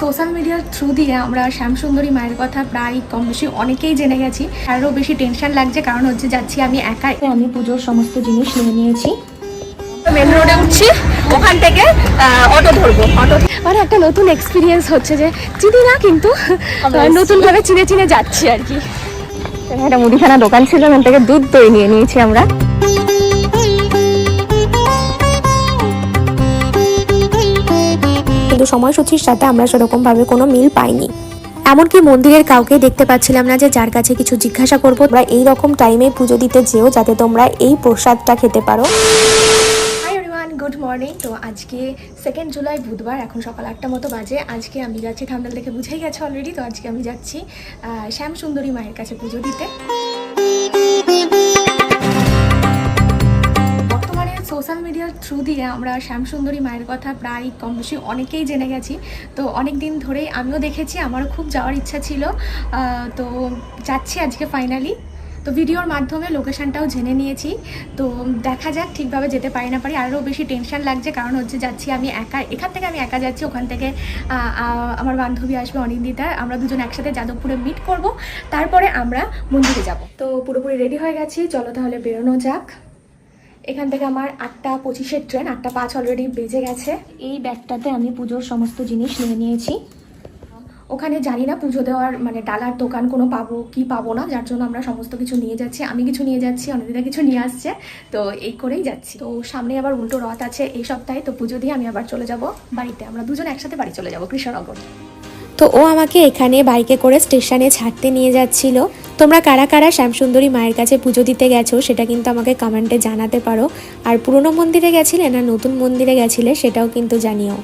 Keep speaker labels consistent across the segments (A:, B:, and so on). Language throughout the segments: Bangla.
A: সোশ্যাল মিডিয়ার থ্রু দিয়ে আমরা শ্যামসুন্দরী মায়ের কথা প্রায় কম বেশি অনেকেই জেনে গেছি। আরও বেশি টেনশন লাগছে কারণ হচ্ছে যাচ্ছি আমি একাই। আমি পুজোর সমস্ত জিনিস নিয়ে নিয়েছি। মেন রোডে উঠছি ওখান থেকে অটো ধরবো অটো মানে একটা নতুন এক্সপিরিয়েন্স হচ্ছে যে চিনি না কিন্তু নতুনভাবে চিনে চিনে যাচ্ছি আর কি। একটা মুদিখানা দোকান ছিল ওখান থেকে দুধ দই নিয়ে নিয়েছি আমরা।
B: কিন্তু সময়সূচির সাথে আমরা সেরকমভাবে কোনো মিল পাইনি। এমনকি মন্দিরের কাউকে দেখতে পাচ্ছিলাম না যে যার কাছে কিছু জিজ্ঞাসা করব। তোমরা এই রকম টাইমে পুজো দিতে যেও যাতে তোমরা এই প্রসাদটা খেতে পারো।
A: গুড মর্নিং তো আজকে সেকেন্ড জুলাই বুধবার, এখন সকাল আটটা মতো বাজে। আজকে আমি যাচ্ছি থামদাল দেখে বুঝেই গেছে অলরেডি তো আজকে আমি যাচ্ছি শ্যাম সুন্দরী মায়ের কাছে পুজো দিতে। সোশ্যাল মিডিয়ার থ্রু দিয়ে আমরা শ্যামসুন্দরী মায়ের কথা প্রায় কম বেশি অনেকেই জেনে গেছি। তো অনেক দিন ধরেই আমিও দেখেছি, আমারও খুব যাওয়ার ইচ্ছা ছিল। তো যাচ্ছি আজকে ফাইনালি তো ভিডিওর মাধ্যমে লোকেশনটাও জেনে নিয়েছি। তো দেখা যাক ঠিকভাবে যেতে পারি না পারি, আরও বেশি টেনশন লাগছে কারণ হচ্ছে যাচ্ছি আমি একা, এখান থেকে আমি একা যাচ্ছি, ওখান থেকে আমার বান্ধবী আসবে অনিন্দিতা, আমরা দুজন একসাথে যাদবপুরে মিট করব, তারপরে আমরা মন্দিরে যাব। তো পুরোপুরি রেডি হয়ে গেছি, চলো তাহলে বেরোনো যাক। এখান থেকে আমার আটটা পঁচিশের ট্রেন আটটা পাঁচ অলরেডি বেজে গেছে। এই ব্যাগটাতে আমি পুজোর সমস্ত জিনিস নিয়ে নিয়েছি। ওখানে জানি না পুজো দেওয়ার মানে ডালার দোকান কোনো পাবো কি পাবো না, যার জন্য আমরা সমস্ত কিছু নিয়ে যাচ্ছি। আমি কিছু নিয়ে যাচ্ছি, অনিদিতা কিছু নিয়ে আসছে, তো এই করেই যাচ্ছি। তো সামনে আবার উল্টো রথ আছে এই সপ্তাহে, তো পুজো দিয়ে আমি আবার চলে যাব বাড়িতে। আমরা দুজন একসাথে বাড়ি চলে যাব, কৃষ্ণনগর।
B: তো ও আমাকে এখানে বাইকে করে স্টেশনে ছাড়তে নিয়ে যাচ্ছিল। তোমরা কারা কারা শ্যামসুন্দরী মায়ের কাছে পুজো দিতে গেছো সেটা কিন্তু আমাকে কমেন্টে জানাতে পারো। আর পুরনো মন্দিরে গেছিলে না নতুন মন্দিরে গেছিলে সেটাও কিন্তু জানিও।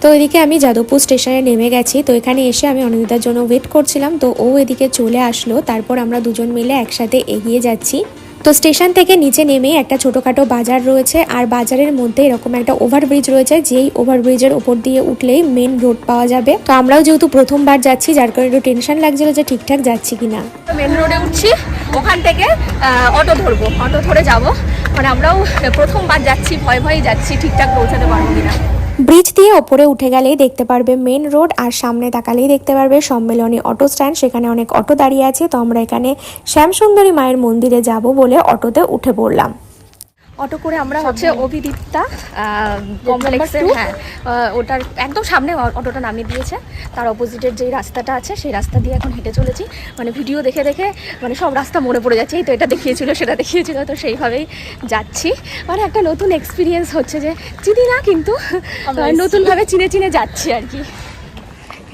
B: তো এদিকে আমি যাদবপুর স্টেশনে নেমে গেছি, তো এখানে এসে আমি অনিন্দিতার জন্য ওয়েট করছিলাম, তো ও এদিকে চলে আসলো, তারপর আমরা দুজন মিলে একসাথে এগিয়ে যাচ্ছি। তো স্টেশন থেকে নিচে নেমে একটা ছোটোখাটো বাজার রয়েছে, আর বাজারের মধ্যে এরকম একটা ওভারব্রিজ রয়েছে, যেই ওভারব্রিজের ওপর দিয়ে উঠলেই মেন রোড পাওয়া যাবে। তো আমরাও যেহেতু প্রথমবার যাচ্ছি, যার কারণে একটু টেনশন লাগছিল যে ঠিকঠাক যাচ্ছি কিনা।
A: মেন রোডে উঠছি, ওখান থেকে অটো ধরবো, অটো ধরে যাব। মানে আমরাও প্রথমবার যাচ্ছি, ভয় ভয়ে যাচ্ছি ঠিকঠাক পৌঁছাতে পারব কিনা।
B: ব্রিজ দিয়ে ওপরে উঠে গেলেই দেখতে পারবে মেন রোড আর সামনে তাকালেই দেখতে পারবে সম্মেলনী অটো স্ট্যান্ড। সেখানে অনেক অটো দাঁড়িয়ে আছে। তো আমরা এখানে শ্যামসুন্দরী মায়ের মন্দিরে যাব বলে অটোতে উঠে পড়লাম।
A: অটো করে আমরা হচ্ছে অভিদীপ্তা কমপ্লেক্সের হ্যাঁ ওটার একদম সামনে অটোটা নামিয়ে দিয়েছে। তার অপোজিটের যেই রাস্তাটা আছে সেই রাস্তা দিয়ে এখন হেঁটে চলেছি। মানে ভিডিও দেখে দেখে মানে সব রাস্তা মনে পড়ে যাচ্ছে। এই তো এটা দেখিয়েছিল সেটা দেখিয়েছিল তো সেইভাবেই যাচ্ছি। মানে একটা নতুন এক্সপিরিয়েন্স হচ্ছে যে চিনি না কিন্তু নতুনভাবে চিনে চিনে যাচ্ছি আর কি।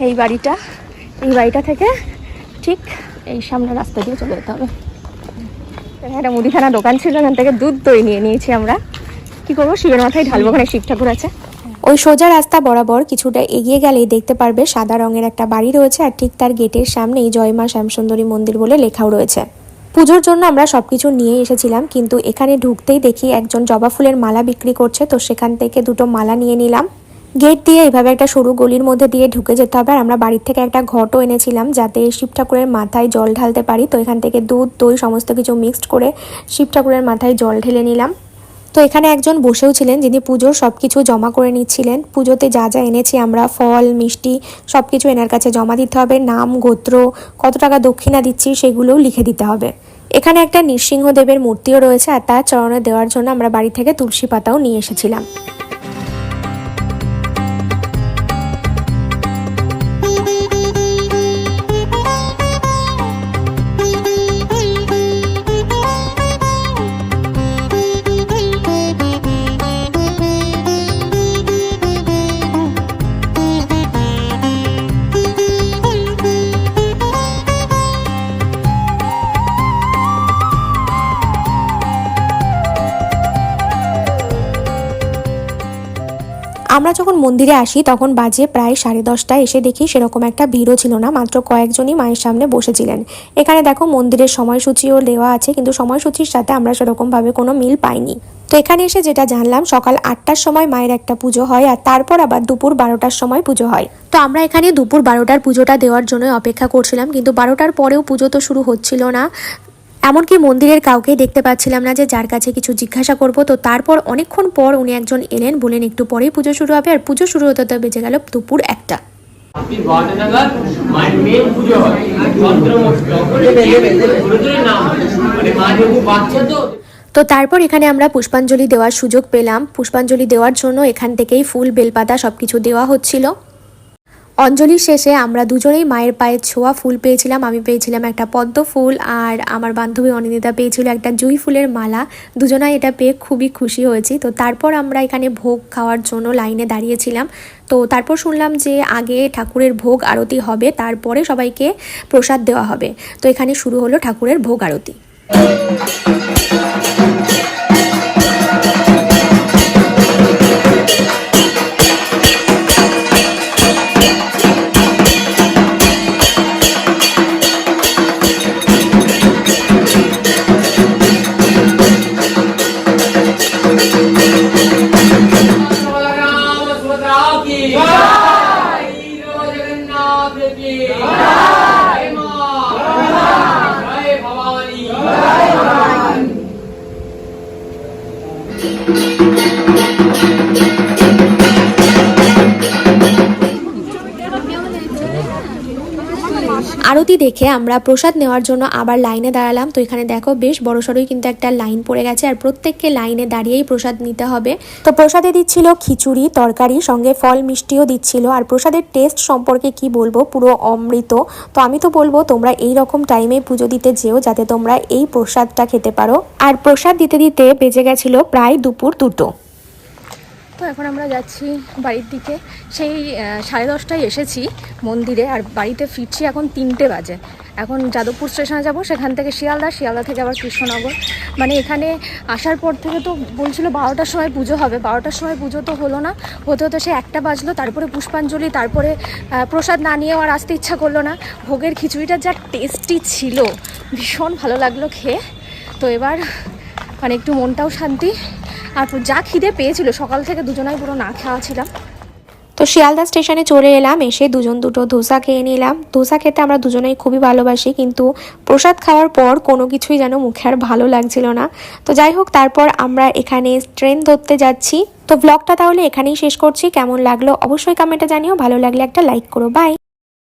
A: এই বাড়িটা এই বাড়িটা থেকে ঠিক এই সামনে রাস্তা দিয়ে চলে যেতে হবে। একটা মুদিখানা দোকান ছিল ওখান থেকে দুধ দই নিয়ে নিয়েছি আমরা। কি করব? শিবের মাথায় ঢালবো ওখানে শিব ঠাকুর আছে।
B: ওই সোজা রাস্তা বরাবর কিছুটা এগিয়ে গেলেই দেখতে পারবে সাদা রঙের একটা বাড়ি রয়েছে আর ঠিক তার গেটের সামনেই জয় মা শ্যামসুন্দরী মন্দির বলে লেখাও রয়েছে। পুজোর জন্য আমরা সবকিছু নিয়ে এসেছিলাম, কিন্তু এখানে ঢুকতেই দেখি একজন জবা ফুলের মালা বিক্রি করছে, তো সেখান থেকে দুটো মালা নিয়ে নিলাম। গেট দিয়ে এইভাবে একটা সরু গলির মধ্যে দিয়ে ঢুকে যেতে হবে। আর আমরা বাড়ির থেকে একটা ঘটও এনেছিলাম যাতে শিব ঠাকুরের মাথায় জল ঢালতে পারি। তো এখান থেকে দুধ, দই সমস্ত কিছু মিক্সড করে শিব ঠাকুরের মাথায় জল ঢেলে নিলাম। তো এখানে একজন বসেও ছিলেন যিনি পুজোর সব কিছু জমা করে নিচ্ছিলেন। পুজোতে যা যা এনেছি আমরা, ফল, মিষ্টি সব কিছু এনার কাছে জমা দিতে হবে। নাম, গোত্র, কত টাকা দক্ষিণা দিচ্ছি সেগুলোও লিখে দিতে হবে। এখানে একটা নৃসিংহদেবের মূর্তিও রয়েছে আর তার চরণে দেওয়ার জন্য আমরা বাড়ি থেকে তুলসী পাতাও নিয়ে এসেছিলাম। আমরা যখন মন্দিরে আসি, তখন বাজে প্রায় সাড়ে দশটা এসে দেখি সেরকম একটা ভিড়ও ছিল না, মাত্র কয়েকজনই মায়ের সামনে বসেছিলেন। এখানে দেখো মন্দিরের সময়সূচিও দেওয়া আছে, কিন্তু সময়সূচির সাথে আমরা সেরকমভাবে কোনো মিল পাইনি। তো এখানে এসে যেটা জানলাম, সকাল আটটার সময় মায়ের একটা পুজো হয় আর তারপর আবার দুপুর বারোটার সময় পুজো হয়। তো আমরা এখানে দুপুর বারোটার পুজোটা দেওয়ার জন্য অপেক্ষা করছিলাম, কিন্তু বারোটার পরেও পুজো তো শুরু হচ্ছিল না। এমনকি মন্দিরের কাউকেই দেখতে পাচ্ছিলাম না যে যার কাছে কিছু জিজ্ঞাসা করব। তো তারপর অনেকক্ষণ পর উনি একজন এলেন বলেন একটু পরেই পুজো শুরু হবে। আর পুজো শুরু হতে হতে বেজে গেল দুপুর একটা।
C: মেন হয়। মানে তো
B: তারপর এখানে আমরা পুষ্পাঞ্জলি দেওয়ার সুযোগ পেলাম। পুষ্পাঞ্জলি দেওয়ার জন্য এখান থেকেই ফুল বেলপাতা সবকিছু দেওয়া হচ্ছিল। অঞ্জলির শেষে আমরা দুজনেই মায়ের পায়ে ছোঁয়া ফুল পেয়েছিলাম। আমি পেয়েছিলাম একটা পদ্ম ফুল আর আমার বান্ধবী অনিন্দিতা পেয়েছিল একটা জুই ফুলের মালা। দুজনাই এটা পেয়ে খুবই খুশি হয়েছি। তো তারপর আমরা এখানে ভোগ খাওয়ার জন্য লাইনে দাঁড়িয়েছিলাম। তো তারপর শুনলাম যে আগে ঠাকুরের ভোগ আরতি হবে, তারপরে সবাইকে প্রসাদ দেওয়া হবে। তো এখানে শুরু হলো ঠাকুরের ভোগ আরতি।
C: Música
B: আরতি দেখে আমরা প্রসাদ নেওয়ার জন্য আবার লাইনে দাঁড়ালাম। তো এখানে দেখো বেশ বড়সড়ই কিন্তু একটা লাইন পড়ে গেছে আর প্রত্যেককে লাইনে দাঁড়িয়েই প্রসাদ নিতে হবে। তো প্রসাদে দিচ্ছিল খিচুড়ি, তরকারি, সঙ্গে ফল মিষ্টিও দিচ্ছিল। আর প্রসাদের টেস্ট সম্পর্কে কি বলব? পুরো অমৃত। তো আমি তো বলব, তোমরা এই রকম টাইমে পুজো দিতে যেও যাতে তোমরা এই প্রসাদটা খেতে পারো। আর প্রসাদ দিতে দিতে বেজে গেছিল প্রায় দুপুর দুটো।
A: তো এখন আমরা যাচ্ছি বাড়ির দিকে। সেই সাড়ে দশটায় এসেছি মন্দিরে আর বাড়িতে ফিরছি এখন তিনটে বাজে। এখন যাদবপুর স্টেশনে যাব, সেখান থেকে শিয়ালদা শিয়ালদা থেকে আবার কৃষ্ণনগর। মানে এখানে আসার পর থেকে তো বলছিল বারোটার সময় পুজো হবে। বারোটার সময় পুজো তো হলো না। হতে হতে সে একটা বাজলো, তারপরে পুষ্পাঞ্জলি, তারপরে প্রসাদ না নিয়েও আর আসতে ইচ্ছা করল না। ভোগের খিচুড়িটা যা টেস্টি ছিল, ভীষণ ভালো লাগল খেয়ে। তো এবার মানে একটু মনটাও শান্তি। আর যা খিদে পেয়েছিল, সকাল থেকে দুজনাই পুরো না খাওয়া ছিলাম।
B: তো শিয়ালদা স্টেশনে চলে এলাম, এসে দুজন দুটো ধোসা খেয়ে নিলাম। ধোসা খেতে আমরা দুজনেই খুবই ভালোবাসি, কিন্তু প্রসাদ খাওয়ার পর কোনো কিছুই যেন মুখে আর ভালো লাগছিল না। তো যাই হোক, তারপর আমরা এখানে ট্রেন ধরতে যাচ্ছি। তো ব্লগটা তাহলে এখানেই শেষ করছি। কেমন লাগল অবশ্যই কমেন্টে জানিও, ভালো লাগলে একটা লাইক করো। বাই